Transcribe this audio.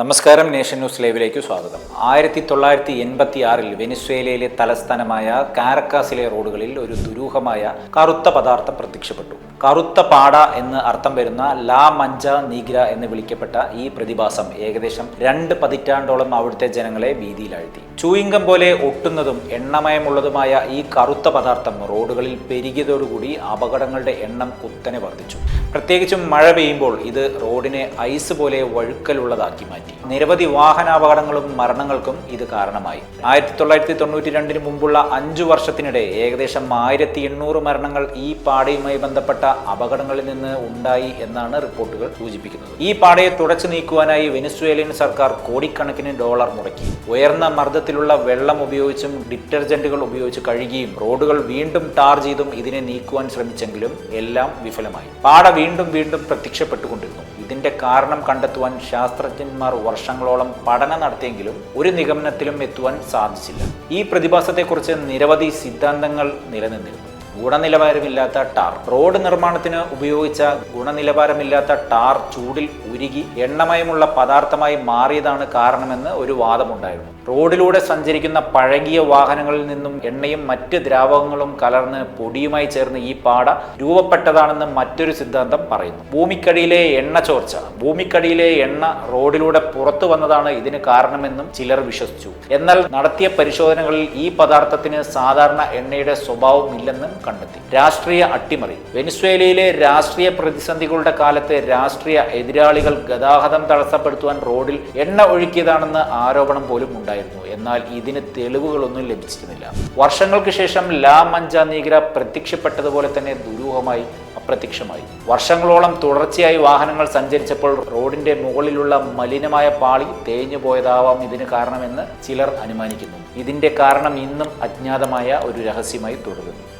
നമസ്കാരം nation news ലൈവിലേക്ക് സ്വാഗതം. ആയിരത്തി തൊള്ളായിരത്തി എൺപത്തി ആറിൽ വെനിസ്വേലയിലെ തലസ്ഥാനമായ കാരക്കാസിലെ റോഡുകളിൽ ഒരു ദുരൂഹമായ കറുത്ത പദാർത്ഥം പ്രത്യക്ഷപ്പെട്ടു. കറുത്ത പാട എന്ന് അർത്ഥം വരുന്ന ലാ മഞ്ച നീഗ്ര എന്ന് വിളിക്കപ്പെട്ട ഈ പ്രതിഭാസം ഏകദേശം രണ്ട് പതിറ്റാണ്ടോളം അവിടുത്തെ ജനങ്ങളെ വീതിയിലാഴ്ത്തി. ചൂയിങ്കം പോലെ ഒട്ടുന്നതും എണ്ണമയമുള്ളതുമായ ഈ കറുത്ത പദാർത്ഥം റോഡുകളിൽ പെരുകിയതോടുകൂടി അപകടങ്ങളുടെ എണ്ണം കുത്തനെ വർദ്ധിച്ചു. പ്രത്യേകിച്ചും മഴ പെയ്യുമ്പോൾ ഇത് റോഡിനെ ഐസ് പോലെ വഴുക്കലുള്ളതാക്കി മാറ്റി. നിരവധി വാഹനാപകടങ്ങളും മരണങ്ങൾക്കും ഇത് കാരണമായി. ആയിരത്തി തൊള്ളായിരത്തി തൊണ്ണൂറ്റി രണ്ടിന് മുമ്പുള്ള അഞ്ചു വർഷത്തിനിടെ ഏകദേശം ആയിരത്തി എണ്ണൂറ് മരണങ്ങൾ ഈ പാടയുമായി ബന്ധപ്പെട്ട അപകടങ്ങളിൽ നിന്ന് ഉണ്ടായി എന്നാണ് റിപ്പോർട്ടുകൾ സൂചിപ്പിക്കുന്നത്. ഈ പാടയെ തുടച്ചു നീക്കുവാനായി വെനിസ്വേലിയൻ സർക്കാർ കോടിക്കണക്കിന് ഡോളർ മുടക്കി. ഉയർന്ന മർദ്ദത്തിലുള്ള വെള്ളം ഉപയോഗിച്ചും ഡിറ്റർജന്റുകൾ ഉപയോഗിച്ച് കഴുകിയും റോഡുകൾ വീണ്ടും ടാർ ചെയ്തും ഇതിനെ നീക്കുവാൻ ശ്രമിച്ചെങ്കിലും എല്ലാം വിഫലമായി. പാട വീണ്ടും വീണ്ടും പ്രത്യക്ഷപ്പെട്ടുകൊണ്ടിരുന്നു. ഇതിന്റെ കാരണം കണ്ടെത്തുവാൻ ശാസ്ത്രജ്ഞന്മാർ വർഷങ്ങളോളം പഠനം നടത്തിയെങ്കിലും ഒരു നിഗമനത്തിലും എത്തുവാൻ സാധിച്ചില്ല. ഈ പ്രതിഭാസത്തെക്കുറിച്ച് നിരവധി സിദ്ധാന്തങ്ങൾ നിലനിന്നിരുന്നു. ഗുണനിലവാരമില്ലാത്ത ടാർ. റോഡ് നിർമ്മാണത്തിന് ഉപയോഗിച്ച ഗുണനിലവാരമില്ലാത്ത ടാർ ചൂടിൽ ഉരുകി എണ്ണമയമുള്ള പദാർത്ഥമായി മാറിയതാണ് കാരണമെന്ന് ഒരു വാദമുണ്ടായിരുന്നു. റോഡിലൂടെ സഞ്ചരിക്കുന്ന പഴകിയ വാഹനങ്ങളിൽ നിന്നും എണ്ണയും മറ്റ് ദ്രാവകങ്ങളും കലർന്ന് പൊടിയുമായി ചേർന്ന് ഈ പാട രൂപപ്പെട്ടതാണെന്ന് മറ്റൊരു സിദ്ധാന്തം പറയുന്നു. ഭൂമിക്കടിയിലെ എണ്ണ ചോർച്ച. ഭൂമിക്കടിയിലെ എണ്ണ റോഡിലൂടെ പുറത്തു വന്നതാണ് ഇതിന് കാരണമെന്നും ചിലർ വിശ്വസിച്ചു. എന്നാൽ നടത്തിയ പരിശോധനകളിൽ ഈ പദാർത്ഥത്തിന് സാധാരണ എണ്ണയുടെ സ്വഭാവം ഇല്ലെന്നും കണ്ടെത്തി. രാഷ്ട്രീയ അട്ടിമറി. വെനിസ്വേലയിലെ രാഷ്ട്രീയ പ്രതിസന്ധികളുടെ കാലത്ത് രാഷ്ട്രീയ എതിരാളികൾ ഗതാഗതം തടസ്സപ്പെടുത്തുവാൻ റോഡിൽ എണ്ണ ഒഴുക്കിയതാണെന്ന് ആരോപണം പോലും ഉണ്ടായിരുന്നു. എന്നാൽ ഇതിന് തെളിവുകളൊന്നും ലഭിച്ചിരുന്നില്ല. വർഷങ്ങൾക്ക് ശേഷം ലാ മഞ്ച നീഗ്ര പ്രത്യക്ഷപ്പെട്ടതുപോലെ തന്നെ ദുരൂഹമായി അപ്രത്യക്ഷമായി. വർഷങ്ങളോളം തുടർച്ചയായി വാഹനങ്ങൾ സഞ്ചരിച്ചപ്പോൾ റോഡിന്റെ മുകളിലുള്ള മലിനമായ പാളി തേഞ്ഞു പോയതാവാം ഇതിന് കാരണമെന്ന് ചിലർ അനുമാനിക്കുന്നു. ഇതിന്റെ കാരണം ഇന്നും അജ്ഞാതമായ ഒരു രഹസ്യമായി തുടരുന്നു.